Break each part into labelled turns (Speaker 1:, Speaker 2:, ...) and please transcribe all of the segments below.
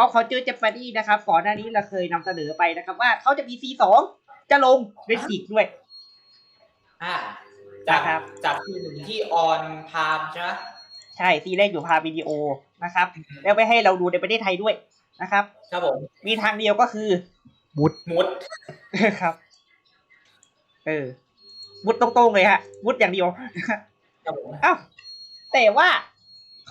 Speaker 1: ป๊อปเขาเจอเจแปนนี่นะครับก่อนหน้านี้เราเคยนำเสนอไปนะครับ ว่าเขาจะมีซีสองจะลงเรนจิกด้วย
Speaker 2: อ่าจาก
Speaker 1: ครับ
Speaker 2: จากที่หนึ่งที่ออนพามใช่ไหม
Speaker 1: ใช่ซีแรกอยู่พาวิดีโอนะครับ แล้วไปให้เราดูในประเทศไทยด้วยนะครับ
Speaker 2: ครับผม
Speaker 1: มีทางเดียวก็คือ
Speaker 2: มุด
Speaker 1: ครับ เออ มุดตรงๆเลยฮะ มุดอย่างเดียว
Speaker 2: ครับผม
Speaker 1: อ้าวแต่ว่า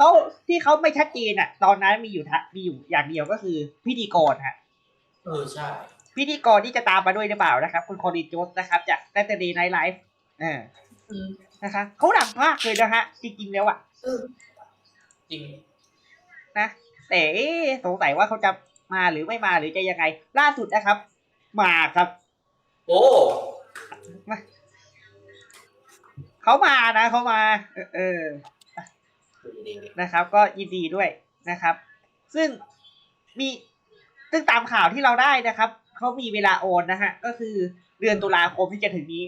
Speaker 1: เขาที่เขาไม่ชัดเจนอะตอนนั้นมีอยู่ทะมีอยู่อย่างเดียวก็คือพิธีกรฮะ
Speaker 2: เออใช่
Speaker 1: พิธีกรที่จะตามมาด้วยหรือเปล่านะครับ คุณคอรินโจสนะครับ จาก Saturday Night Live เออ
Speaker 2: อืม
Speaker 1: นะคะเขาดังมากเลยนะฮะ จริงๆแล้วอะ
Speaker 2: เออจริง
Speaker 1: นะแต่เอ๊ะสงสัยว่าเขาจะมาหรือไม่มาหรือจะยังไง ล่าสุดนะครับ มาครับ
Speaker 2: โอ้
Speaker 1: เขามานะเขามา เออเออ
Speaker 2: ดี
Speaker 1: นะครับ ก็ยินดีด้วยนะครับ ซึ่งมีซึ่งตามข่าวที่เราได้นะครับเขามีเวลาโอนนะฮะ ก็คือเดือนตุลาคมที่จะถึงนี้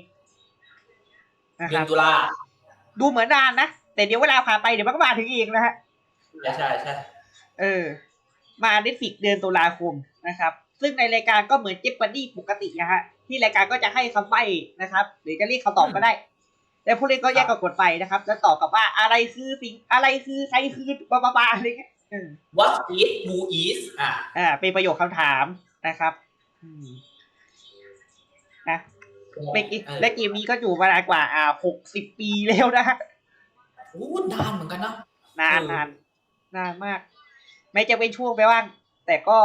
Speaker 1: นะ
Speaker 2: เดื
Speaker 1: ค
Speaker 2: อ
Speaker 1: รั
Speaker 2: น
Speaker 1: บ
Speaker 2: ตุลา
Speaker 1: ดูเหมือนนานนะ แต่เดี๋ยวเวลาผ่านไปเดี๋ยวมันก็มาถึงเองนะฮะ
Speaker 2: ใช่ใช่ใช่
Speaker 1: เออ มาเน็ตฟิกเดือนตุลาคมนะครับ ซึ่งในรายการก็เหมือนเจ็บปันดี้ปกตินะฮะ ที่รายการก็จะให้คำใบ้นะครับ หรือจะเรียกคำตอบก็ได้ แล้วผู้เล่นก็แยกกับกดไปนะครับแล้วตอบกับว่าอะไรคือสิ่งอะไรคือใครคือบาบาบาอะไรเงี้ยเออ
Speaker 2: วัดอีสบูอีสอ่า
Speaker 1: อ่าเป็นประโยคคำถามนะครับอืมนะเมื่อกี้และเกมนี้ก็อยู่มานานกว่า อ่าหกสิบปีแล้วนะฮะ
Speaker 2: โอ้นานเหมือนกันนะ
Speaker 1: นาน
Speaker 2: เออ
Speaker 1: นานนานมาก แม้จะเป็นช่วงไปบ้าง แต่ก็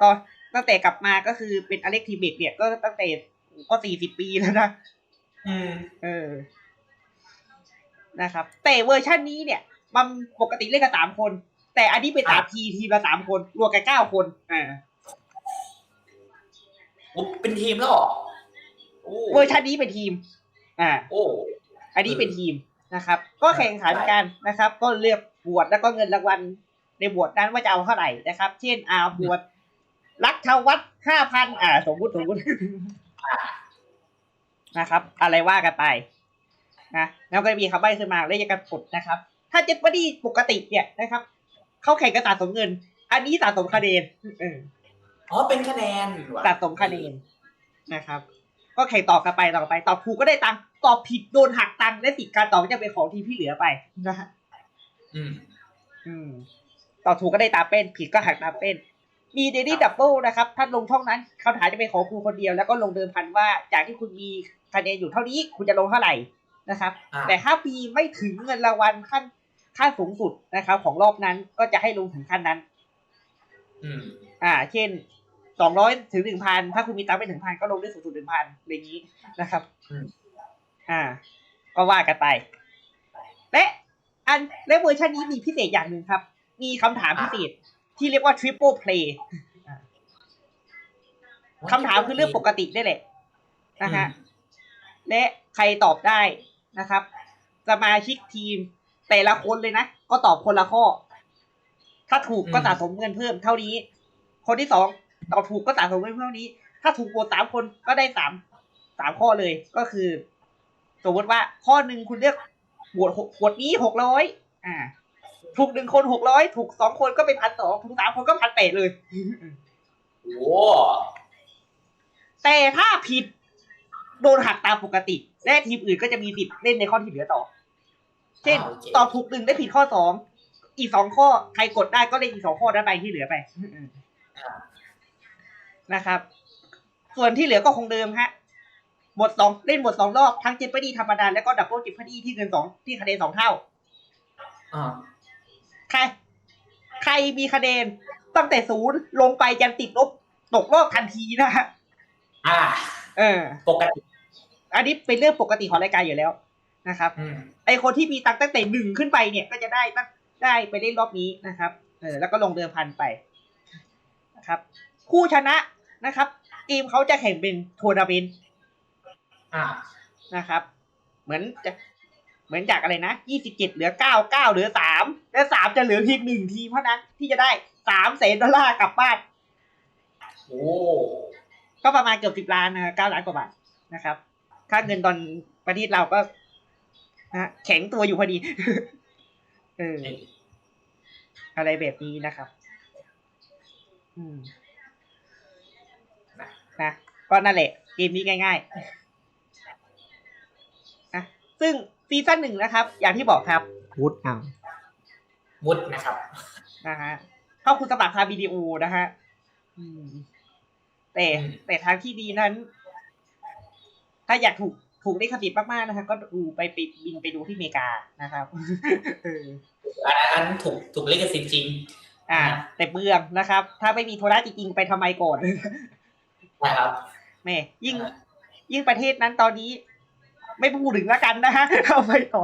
Speaker 1: ตอนตั้งแต่กลับมาก็คือเป็นอเล็กทีเบกเนี่ยก็ตั้งแต่ก็สี่สิบปีแล้วนะ
Speaker 2: อืม
Speaker 1: เออ นะครับ แต่เวอร์ชันนี้เนี่ย มันปกติเล่นกันสามคน แต่อันนี้เป็นสามทีทีมละสามคน รวมกันเก้าคนอ่า
Speaker 2: โอ้เป็นทีมแล้วเหรอโอ้
Speaker 1: เวอร์ชันนี้เป็นทีม อ่า
Speaker 2: โอ้
Speaker 1: อันนี้เป็นทีมนะครับ ก็แข่งขันกันนะครับ ก็เลือกบวชแล้วก็เงินรางวัลในบวชนั้นว่าจะเอาเท่าไหร่นะครับ เช่นอาบวชรักชาววัดห้าพันอ่า สมมุติสมมุติ นะครับ อะไรว่ากันไปนะแล้วก็มีคำใบ้ขึ้นมาแล้วยังกันกดนะครับ ถ้าเจ็ดบอดี้ปกติเนี่ยนะครับ เขาแข่งกันสะสมเงิน อันนี้สะสมคะแนนเออ
Speaker 2: อ๋อเป็นคะแนนว่ะ
Speaker 1: สะสมคะแนนนะครับ ก็แข่งต่อกันไปต่อกันไปตอบถูกก็ได้ตังค์ตอบผิดโดนหักตังค์และสิทธิ์การตอบก็จะเป็นของทีมที่เหลือไปนะฮะ
Speaker 2: อืม
Speaker 1: อืมตอบถูกก็ได้ตามเป็น ผิดก็หักตามเป็น มีเดลี่ดับเบิลนะครับ ถ้าลงช่องนั้นคำถามจะเป็นของคุณคนเดียว แล้วก็ลงเดิมพันว่าจากที่คุณมีคะแนนอยู่เท่านี้ คุณจะลงเท่าไหร่นะครับ
Speaker 2: อ่า
Speaker 1: แต่ถ้ามีไม่ถึงเงินรางวัลขั้นขั้นสูงสุดนะครับ ของรอบนั้นก็จะให้ลงถึงขั้นนั้น
Speaker 2: อืม
Speaker 1: อ่า เช่นสองร้อยถึงหนึ่งพันถ้าคุณมีตังค์ไปถึงพันก็ลงได้สูงสุดหนึ่งพันอะไรอย่างนี้นะครับ
Speaker 2: อืม
Speaker 1: อ่า ก็ว่ากันไป และอันและเวอร์ชันนี้มีพิเศษอย่างหนึ่งครับ มีคำถามพิเศษ ที่เรียกว่า triple play คำถามคือเรื่องปกติได้แหละนะฮะและใครตอบได้นะครับสมาชิกทีมแต่ละคนเลยนะ ก็ตอบคนละข้อ ถ้าถูกก็สะสมเงินเพิ่มเท่านี้ คนที่สองตอบถูกก็สะสมเงินเท่านี้ ถ้าถูกโหวตสามคนก็ได้สามสามข้อเลยก็คือ สมมติว่าข้อหนึ่งคุณเลือกโหวตหกโหวตนี้หกร้อยอ่า ถูกหนึ่งคนหกร้อยถูกสองคนก็เป็นพันสองถูกสามคนก็พันแปดเลย
Speaker 2: โอ้
Speaker 1: แต่ถ้าผิด โดนหักตามปกติ และทีมอื่นก็จะมีสิทธิ์เล่นในข้อที่เหลือต่อ เช่น
Speaker 2: โอเค
Speaker 1: ตอบถูกหนึ่งได้ผิดข้อสองอีกสองข้อใครกดได้ก็เล่นอีกสองข้อนั้นไปที่เหลือไปนะครับ ส่วนที่เหลือก็คงเดิมฮะบทสองเล่นบทสองรอบทั้งเจ็ดพดีธรรมดาแล้วก็ดับเบิลเจ็ดพดีที่เงินสองที่คะแนนสองเท่า
Speaker 2: อ่า
Speaker 1: ใคร ใครมีคะแนนตั้งแต่ศูนย์ลงไปยันติดลบตกรอบทันทีนะฮะ
Speaker 2: อ่า
Speaker 1: เออ
Speaker 2: ปกติ
Speaker 1: อันนี้เป็นเรื่องปกติของรายการอยู่แล้วนะครับ
Speaker 2: อืม
Speaker 1: ไอคนที่มีตังค์ตั้งแต่หนึ่งขึ้นไปเนี่ยก็จะได้ตั้งได้ไปเล่นรอบนี้นะครับ เออ แล้วก็ลงเดิมพันไปนะครับ ผู้ชนะนะครับ ทีมเขาจะแข่งเป็นทัวร์นาเมนต์
Speaker 2: อ่า
Speaker 1: นะครับ เหมือนจะ เหมือนจากอะไรนะยี่สิบเจ็ดเหลือเก้าเก้าเหลือสามและสามจะเหลือเพียงหนึ่งทีมเท่านั้นที่จะได้สามแสนดอลลาร์กลับบ้าน
Speaker 2: โอ้
Speaker 1: ก็ประมาณเกือบสิบล้านนะเก้าล้านกว่าบาทนะครับ ค่าเงินตอนประเทศเราก็นะแข็งตัวอยู่พอดี เออ อะไรแบบนี้นะครับ อืม
Speaker 2: นะ
Speaker 1: นะก็นั่นแหละเกมนี้ง่ายๆนะซึ่ง ซีซั่นหนึ่งนะครับ อย่างที่บอกครับ
Speaker 3: วุฒอ้าว
Speaker 2: มุดนะครับ
Speaker 1: นะฮะเข้าคุณสมัครคาวิดีโอนะฮะอืม แต่
Speaker 2: อืม
Speaker 1: แต่ทางที่ดีนั้น ถ้าอยากถูกถูกได้คติมากๆนะคะก็ดูไปไปบินไปดูที่อเมริกานะครับเออ
Speaker 2: อันนั้นถูกถูกลิขสิทธิ์จริง
Speaker 1: อ่า
Speaker 2: อ่า
Speaker 1: แต่เบืองนะครับ ถ้าไม่มีโทรศัพท์จริงๆไปทำไมก่อน
Speaker 2: นะครับ
Speaker 1: แม่ยิ่ง
Speaker 2: อ่า
Speaker 1: ยิ่งประเทศนั้นตอนนี้ ไม่พูดถึงแล้วกันนะฮะเอาไปต่อ